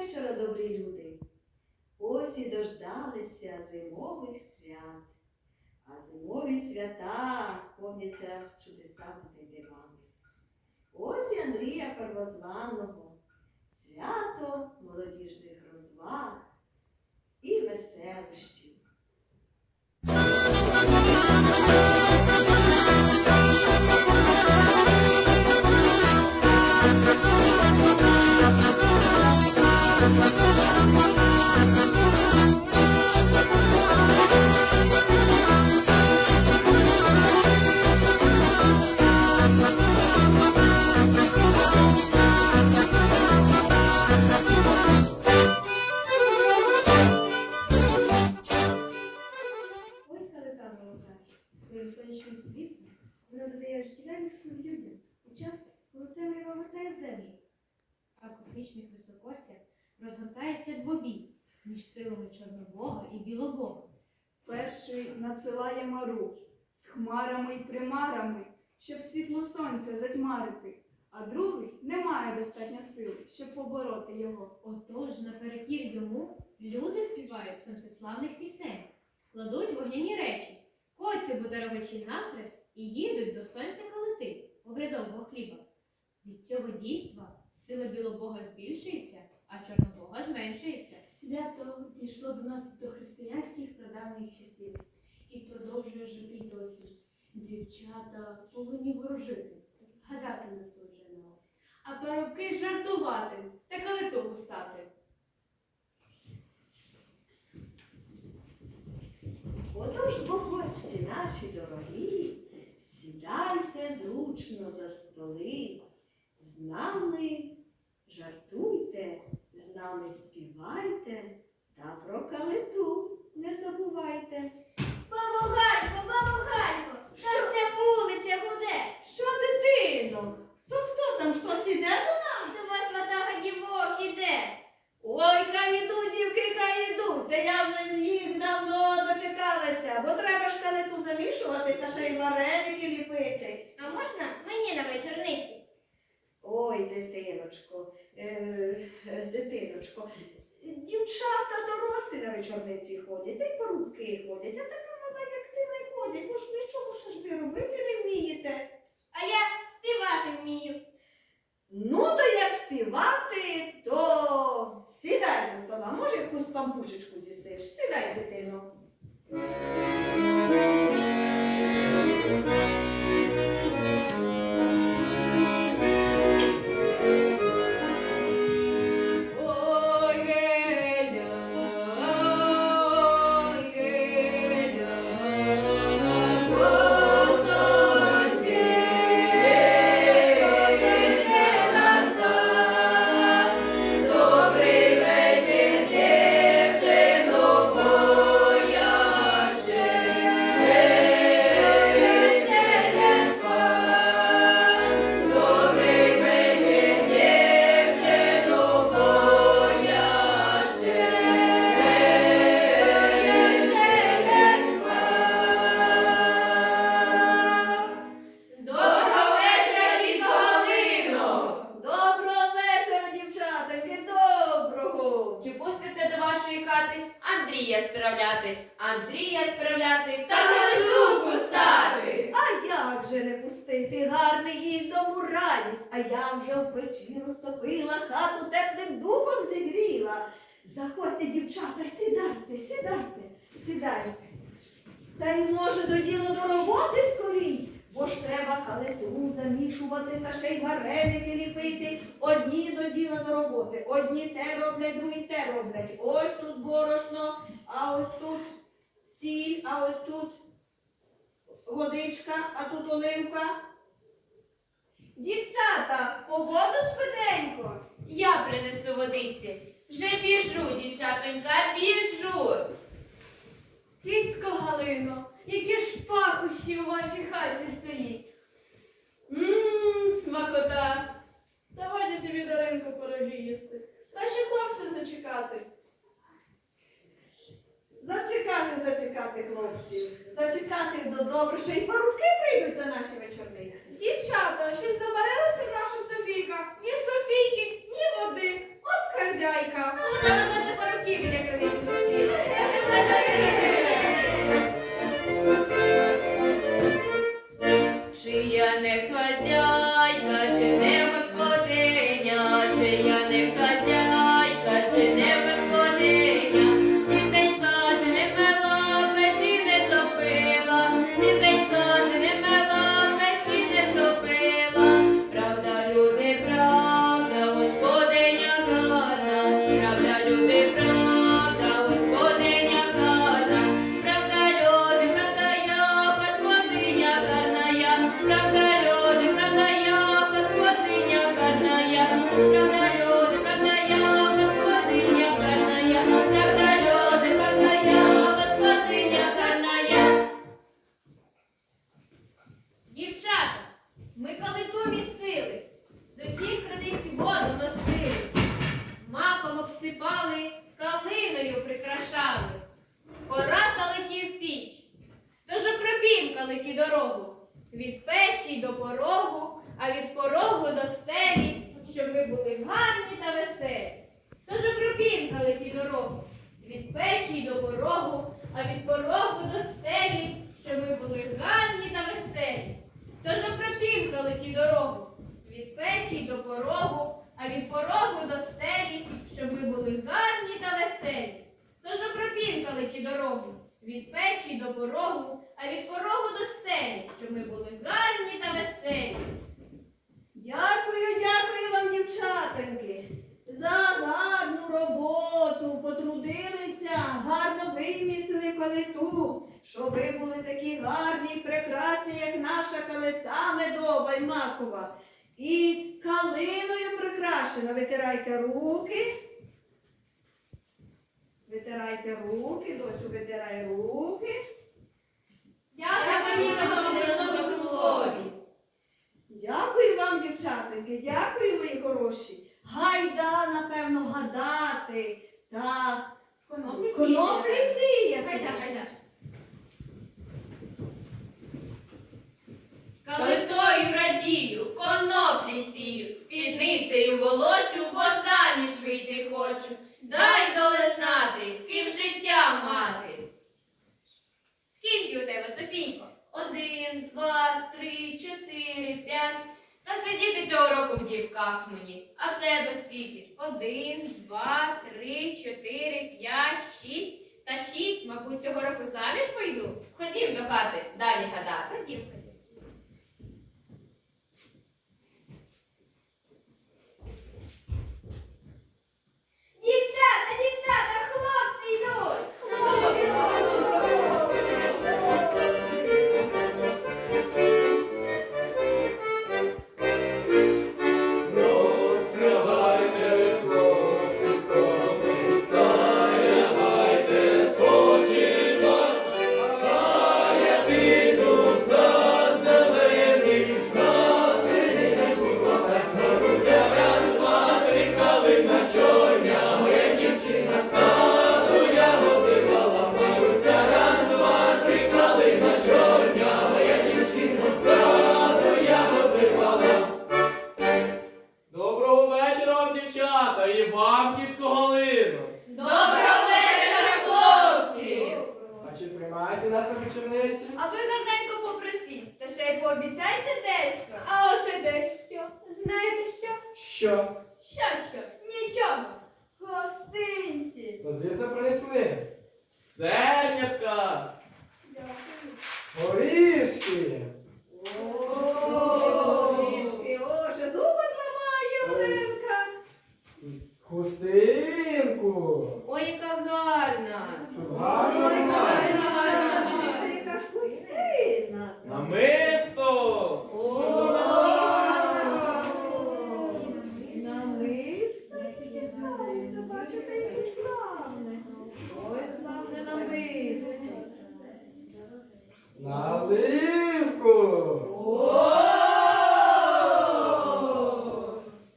вечора, добрі люди. Ось і дождалися зимових свят. А зимові свята повняться чудесами та дивами. Ось і Андрія Первозваного, свято молодіжних розваг і веселощів. А високостях розгортається двобій між силами Чорнобога і Білобога. Перший надсилає мару з хмарами й примарами, щоб світло сонця затьмарити, а другий не має достатньо сили, щоб побороти його. Отож, наперекір йому люди співають сонцеславних пісень, кладуть вогняні речі, коцю бутеровичі накрест і їдуть до сонця калити погрядового хліба. Від цього дійства сила білобога збільшується, а чорнобога зменшується. Свято дійшло до нас до християнських прадавніх часів і продовжує жити й досі. Дівчата повинні ворожити, гадати на судженого, а парубки жартувати та калиту гусати. Отож, бо гості наші дорогі, сідайте зручно за столи, з нами жартуйте, з нами співайте, та про калиту не забувайте. Бабо Галько, бабо Галько, та вся вулиця гуде. Що, дитино? То хто там щось іде до нас? До вас ватага дівок іде. Ой, хай ідуть, дівки, хай ідуть, та я вже їх давно дочекалася, бо треба ж калиту замішувати та ще й вареники ліпити. А можна мені на вечорниці? Ой, дитиночко, е, е, дитиночко, дівчата дорослі на вечорниці ходять, та й порубки ходять, а така мала, як ти, не ходять, бо ж нічого ще ж ви робити не вмієте. А я співати вмію. Ну, то як співати, то сідай за стола, може якусь пампушечку з'їсиш. Сідай, дитино. Заходьте, дівчата, сідайте, сідайте, сідайте. Та й може до діла до роботи скорій, бо ж треба калиту замішувати та ще й вареники ліпити. Одні до діла до роботи, одні те роблять, другі те роблять. Ось тут борошно, а ось тут сіль, а ось тут водичка, а тут оливка. Дівчата, по воду швиденько. Я принесу водиці. Вже біжу, вашій хаті стоїть. Ммм, смакота. Та годі тобі, Даринко, пороги їсти. Краще хлопцю зачекати. Зачекати, зачекати, хлопці. Зачекати до добре, що й парубки окропім дорогу, від печі до порогу, а від порогу до стелі, щоб ви були гарні та веселі. Тож окропім калиті дорогу, від печі до порогу, а від порогу до стелі, щоб ви були гарні та веселі. Тож окропімкали ті дорогу від печі до порогу, а від порогу до стелі, щоб ви були гарні та веселі. Тож окропімкали ті дорогу від печі до порогу, а від порогу до стелі, щоб ми були гарні та веселі. Дякую, дякую вам, дівчатоньки, за гарну роботу. Потрудилися, гарно виміслили калиту, що ви були такі гарні і прекрасні, як наша калита медова й макова. І калиною прикрашена. Витирайте руки. Витирайте руки, доцю витирай руки. Дякую добру слові. Дякую вам, дівчатоньки, дякую, мої хороші. Гайда, напевно, гадати та Коноплі коноплі сіяти. Гайда, гайда. Калитою радію, коноплі сію, спідницею волочу, бо заміж вийти хочу. Дай доле знати, з ким життя мати. Скільки у тебе, Софійко? Один, два, три, чотири, п'ять. Та сидіти цього року в дівках мені. А в тебе скільки? Один, два, три, чотири, п'ять, шість. Та шість, мабуть, цього року заміж пойду. Ходім до хати, далі гадати. Ходім, ходім. Наливку.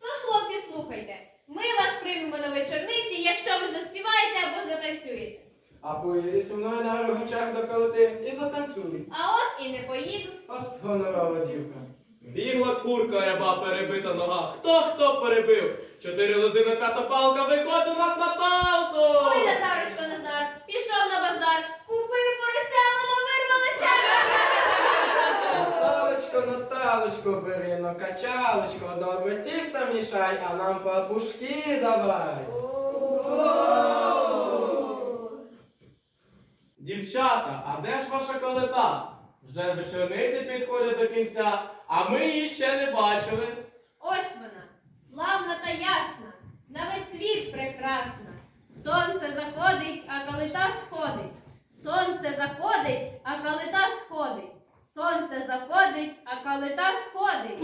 Тож, хлопці, слухайте. Ми вас приймемо на вечорниці, якщо ви заспіваєте або затанцюєте. А поїдь зі мною на рогачах до колоти і затанцюй. А от і не поїду. От гонорова дівка. Бігла курка ряба, перебита нога. Хто хто перебив? Чотири лози на п'ята палка, виходь у нас на палку! Ой, Назарочко, Наталочко, бери, ну качалочко, добре тісто мішай, а нам папушки давай. Дівчата, а де ж ваша колета? Вже вечорниці підходять до кінця, а ми її ще не бачили. Ось вона, славна та ясна, на весь світ прекрасна. Сонце заходить, а калита сходить. Сонце заходить, а калита сходить. Сонце заходить, а калита сходить.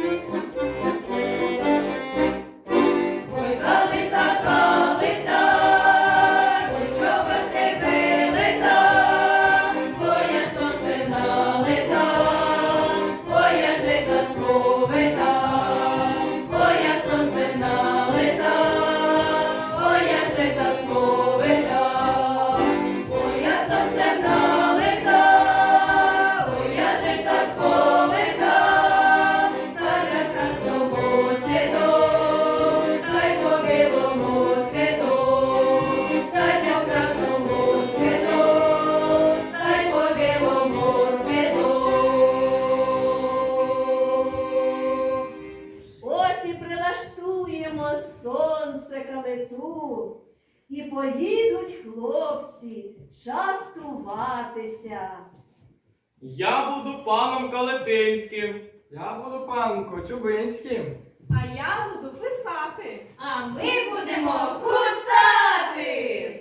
Я буду паном Калетинським. Я буду паном Кочубинським. А я буду писати. А ми будемо кусати.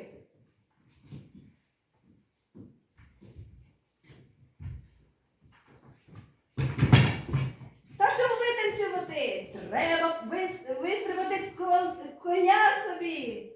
Та що витанцювати, треба вис... вистрибати кол... коня собі.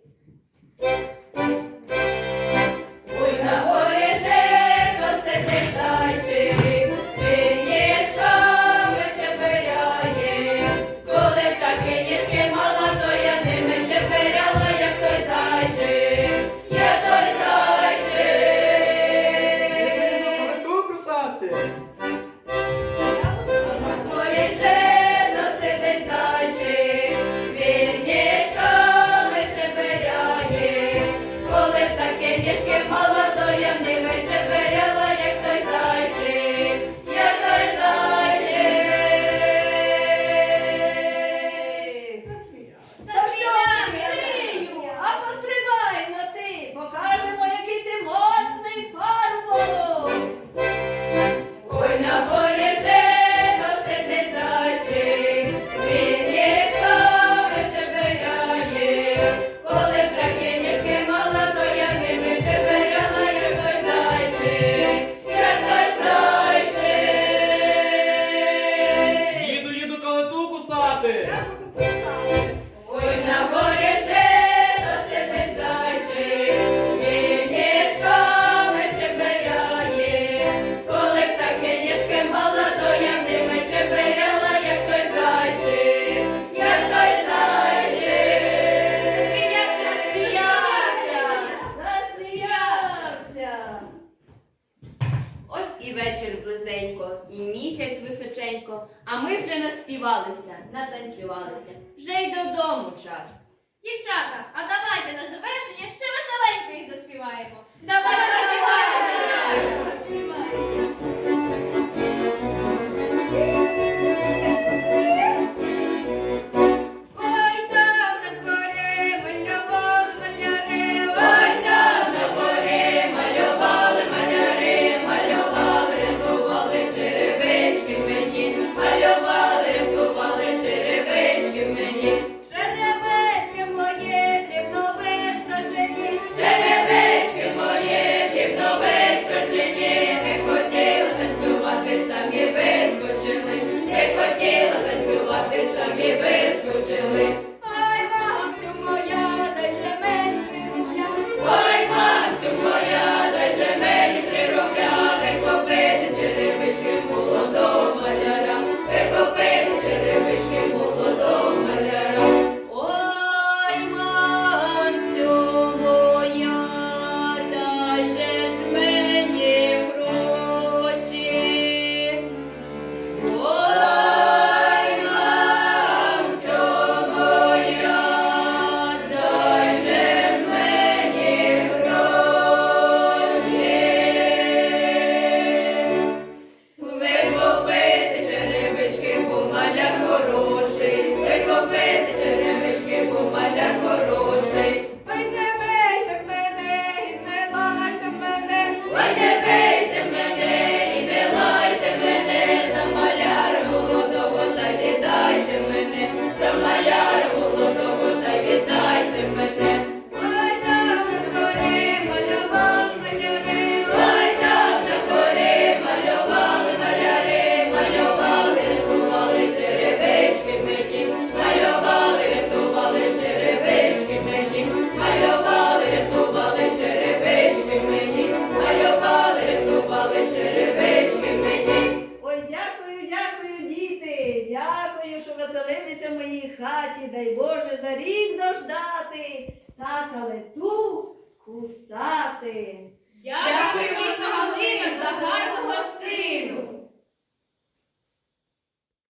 височенько, а ми вже наспівалися, натанцювалися. Вже й додому час. Дівчата, а давайте на завершення ще веселенько їх заспіваємо. Давайте заспіваємо!